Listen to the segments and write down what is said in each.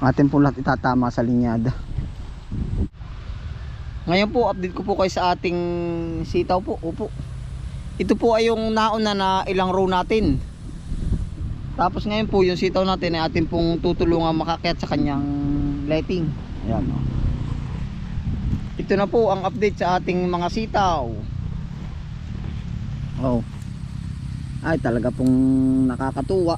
Atin po lahat itatama sa linyada. Ngayon po, update ko po kayo sa ating sitaw po. Upo. Ito po ay yung nauna na ilang row natin. Tapos ngayon po, yung sitaw natin ay atin pong tutulungan makakyat sa kanyang lighting. Ayan o. Ito na po ang update sa ating mga sitaw. Oh. Ay talaga pong nakakatuwa.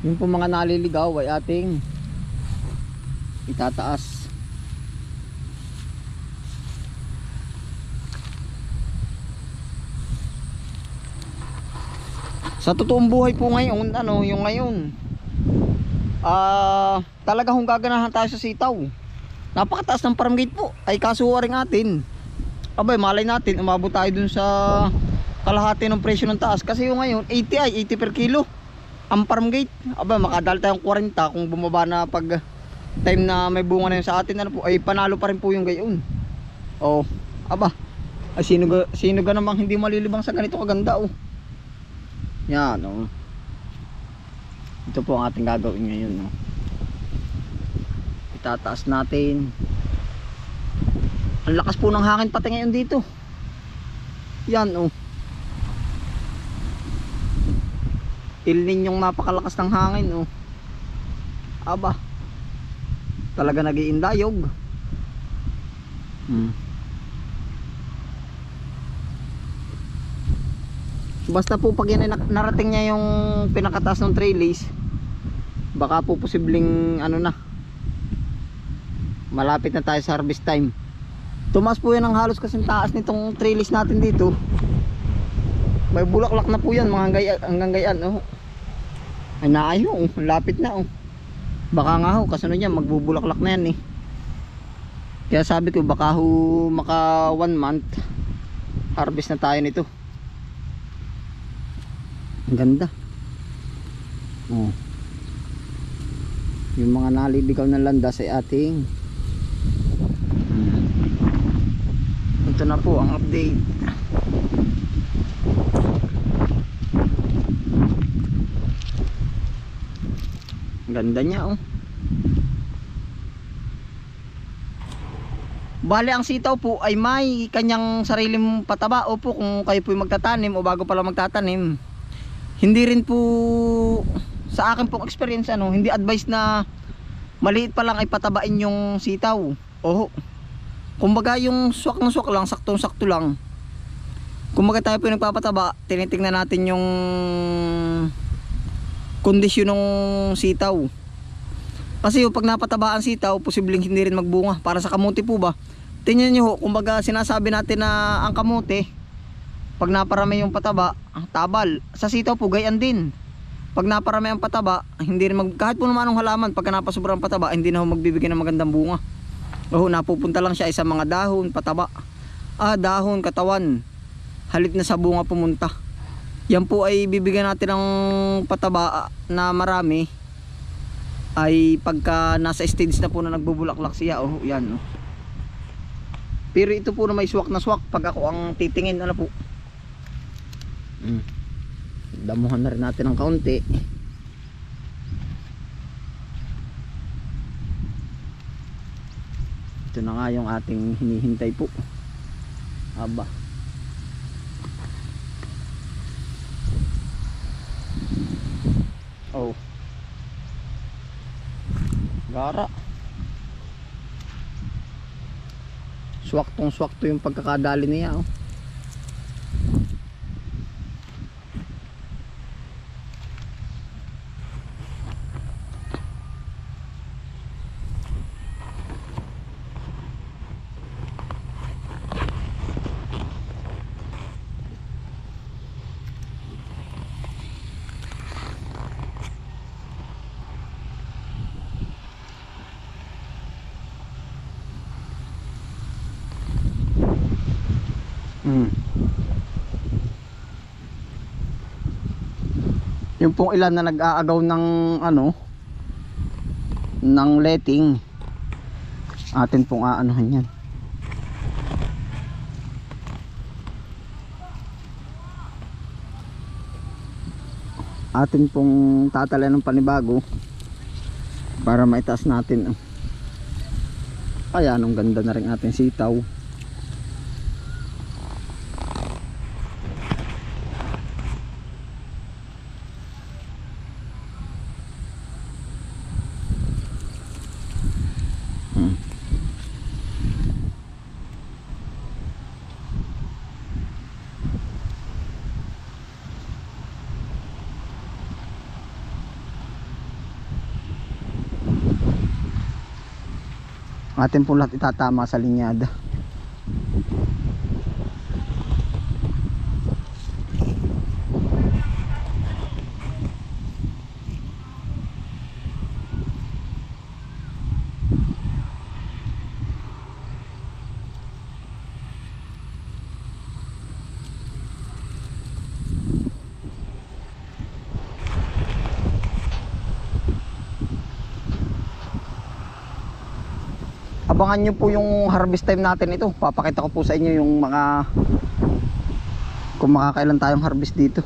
Yung po mga naliligaw ay ating itataas. Sa totoong buhay po ngayon, ano, yung ngayon, ah, talaga hong gaganahan tayo sa sitaw. Napakataas ng farm po, ay kasuwaring atin. Abay, malay natin, umabot tayo dun sa kalahati ng presyo ng taas. Kasi yung ngayon, 80 ay, 80 per kilo. Ang farm gate, abay, makadal tayong 40 kung bumaba na pag time na may bunga na yun sa atin, ano po, ay panalo pa rin po yung gayon. Oh, aba, ay sino, sino ga namang hindi malilibang sa ganito kaganda, oh. Yan, oh. Ito po ang ating gagawin ngayon, no. Itataas natin. Ang lakas po ng hangin pati ngayon dito. Yan, oh. Ilnin yung napakalakas ng hangin, oh. Aba. Talaga nagiindayog. Hmm. Basta po pag yan narating niya yung pinakataas ng trellis, baka po posibleng ano na, malapit na tayo sa harvest time. Tumas po yan ang halos kasing taas nitong trellis natin dito. May bulaklak na po yan mga hanggang, hanggang gayan. Oh. Ay naayo, oh. lapit na. Oh. Baka nga ho, kasunod niya magbubulaklak na yan eh. Kaya sabi ko baka ho maka one month harvest na tayo nito. Ang ganda. Oh. Yung mga naliligaw na landas ay ating. Ito na po ang update. Ganda niya oh. Bale ang sitaw po ay may kanyang sariling pataba o po kung kayo po magtatanim o bago pa lang magtatanim hindi rin po sa akin pong experience ano, hindi advice na maliit pa lang ay patabain yung sitaw. Oho. Kumbaga yung swak na swak lang, saktong sakto lang. Kumbaga tayo po nagpapataba, tinitingnan natin yung kondisyon ng sitaw. Kasi yung pag napataba ang sitaw, posibleng hindi rin magbunga. Para sa kamuti po ba? Tingnan nyo ho, kumbaga sinasabi natin na ang kamuti, pag naparami yung pataba, ah, tabal. Sa sitaw po, gayan din. Pag naparami ang pataba, hindi rin mag, kahit po naman anong halaman, pagka napasobrang pataba, hindi na ho magbibigay ng magandang bunga. O napupunta lang siya sa mga dahon, pataba. Ah, dahon, katawan. Halit na sa bunga pumunta. Yan po ay bibigyan natin ng pataba na marami ay pagka nasa stage na po na nagbubulaklak siya. Oh, yan. Oh. Pero ito po na may swak na swak pag ako ang titingin ano po. Mm. Damuhan na rin natin ng kaunti. Ito na nga yung ating hinihintay po. Aba. Oh. Gara. Swaktong swakto yung pagkakadali niya oh. yung pong ilan na nag-aagaw ng ano ng letting. Atin pong aanuhan yan. Atin pong tatala ng panibago para maitaas natin. Kaya anong ganda na rin ating sitaw. Atin po lahat itatama sa linyada abangan nyo po yung harvest time natin ito. Papakita ko po sa inyo yung mga kung makakailan tayong harvest dito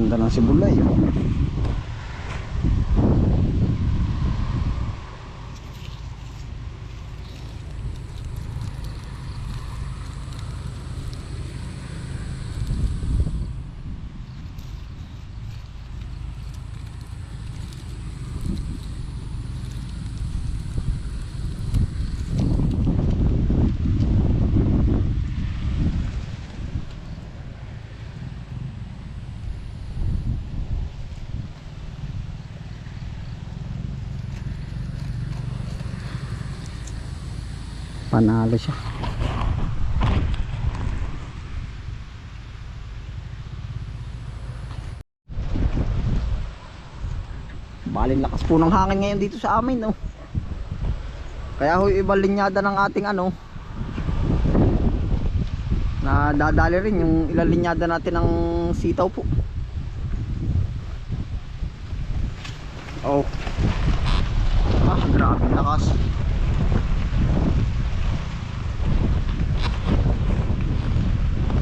gaganda ng sibulay oh. Panalo siya Balin lakas po ng hangin ngayon dito sa amin no. Kaya ho ibang linyada ng ating ano na dadali rin yung ilang linyada natin ng sitaw po. Oh. Ah, grabe lakas.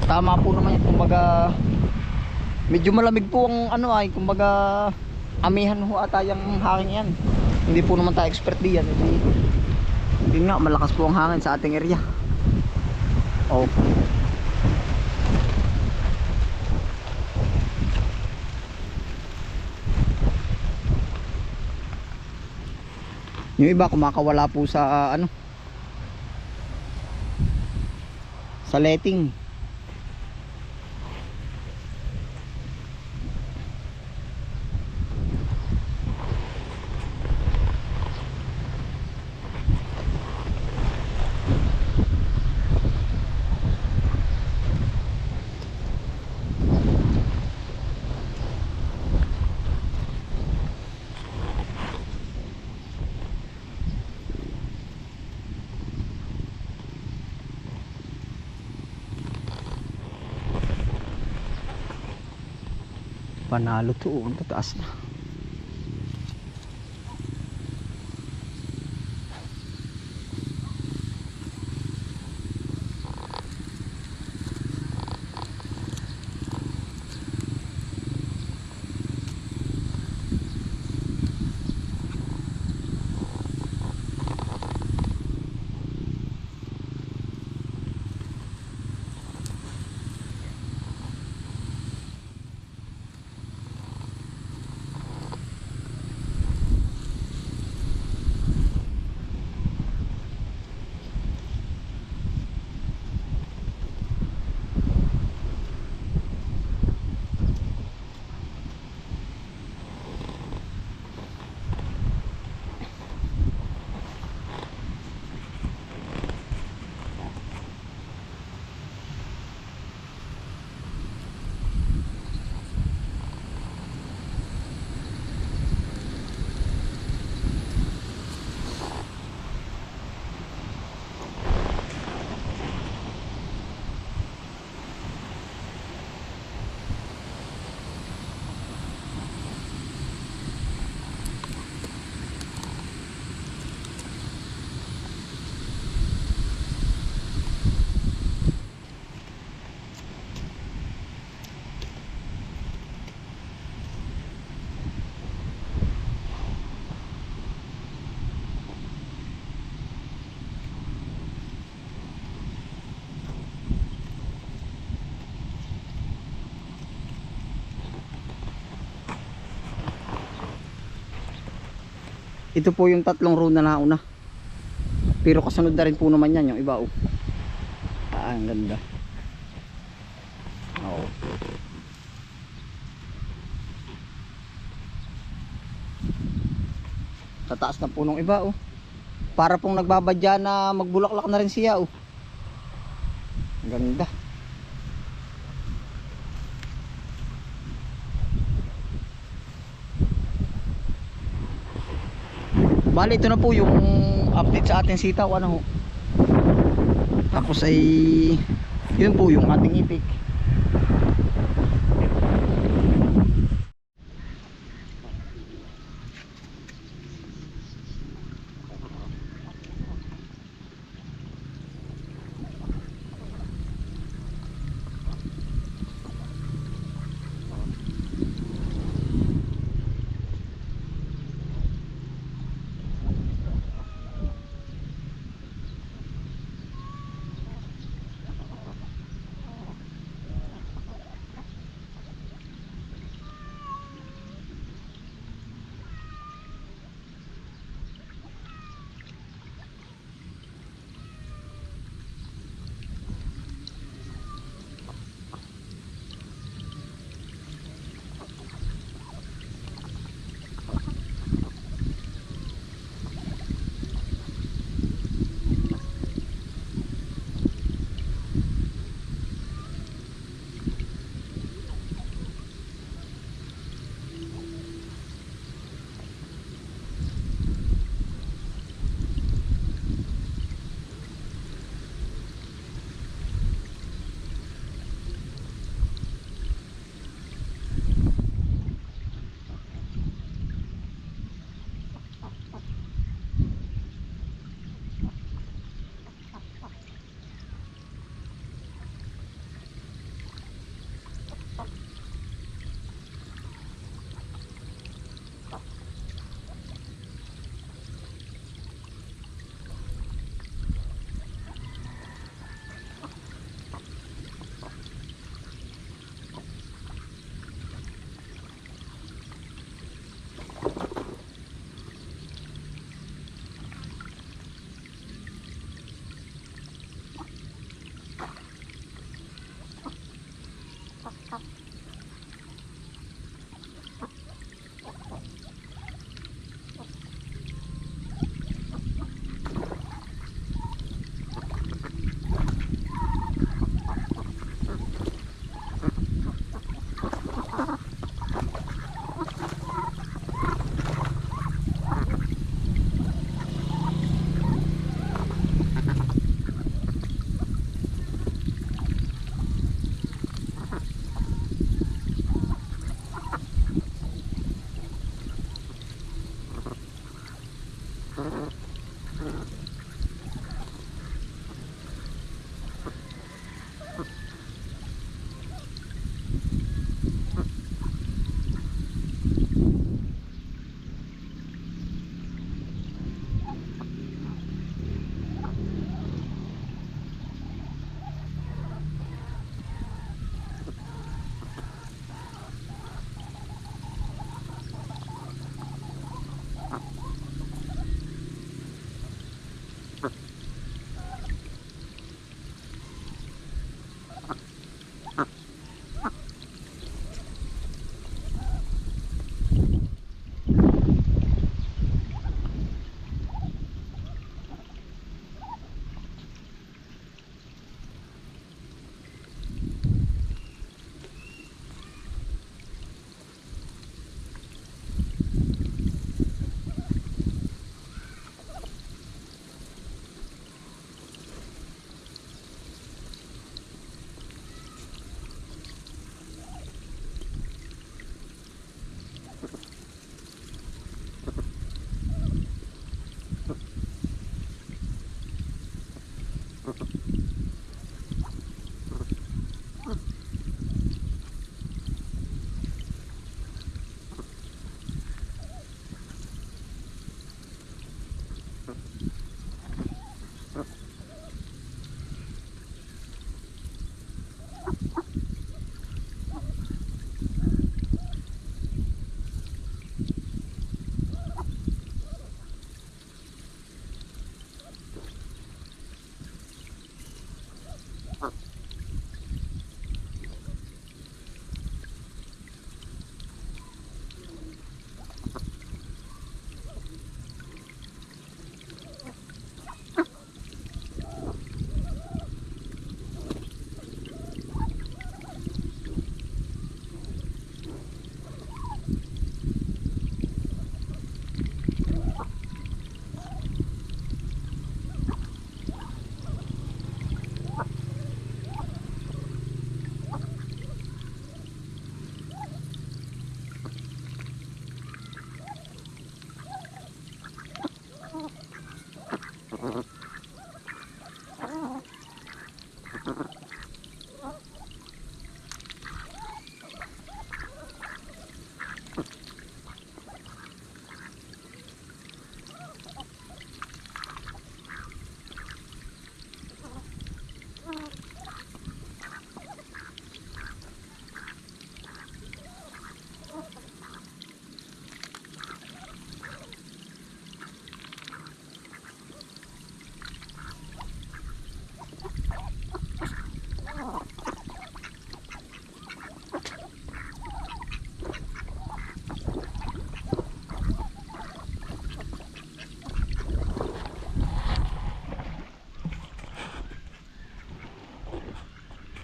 Tama po naman yun, kumbaga medyo malamig po ang ano ay, kumbaga amihan ho ata yung hangin yan. Hindi po naman tayo expert diyan. Hindi, yun nga, malakas po ang hangin sa ating area. Oh. Yung iba kumakawala po sa ano sa letting. Panalo to, oh, tataas na. Ito po yung tatlong row na nauna. Pero kasunod na rin po naman yan yung iba oh. Ah, ang ganda. Oo. Tataas na po nung iba oh. Para pong nagbabadya na magbulaklak na rin siya oh. Ganda. Bali ito na po yung update sa ating sitaw ano ho. Tapos ay yun po yung ating itik.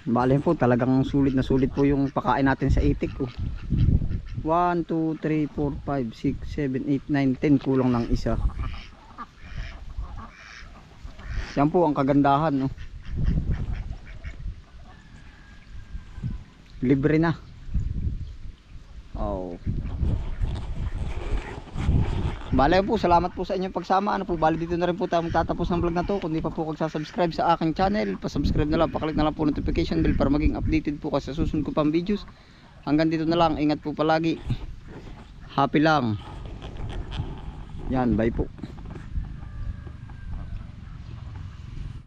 Bale po talagang sulit na sulit po yung pakain natin sa itik oh. 1, 2, 3, 4, 5, 6, 7, 8, 9, 10 kulang ng isa yan po ang kagandahan no? libre na oh Bale po, salamat po sa inyong pagsama. Ano po, bali dito na rin po tayo magtatapos ng vlog na to. Kung di pa po kagsasubscribe sa aking channel, pa-subscribe na lang, paklik na lang po notification bell para maging updated po kasi sa susunod ko pang videos. Hanggang dito na lang, ingat po palagi. Happy lang. Yan, bye po.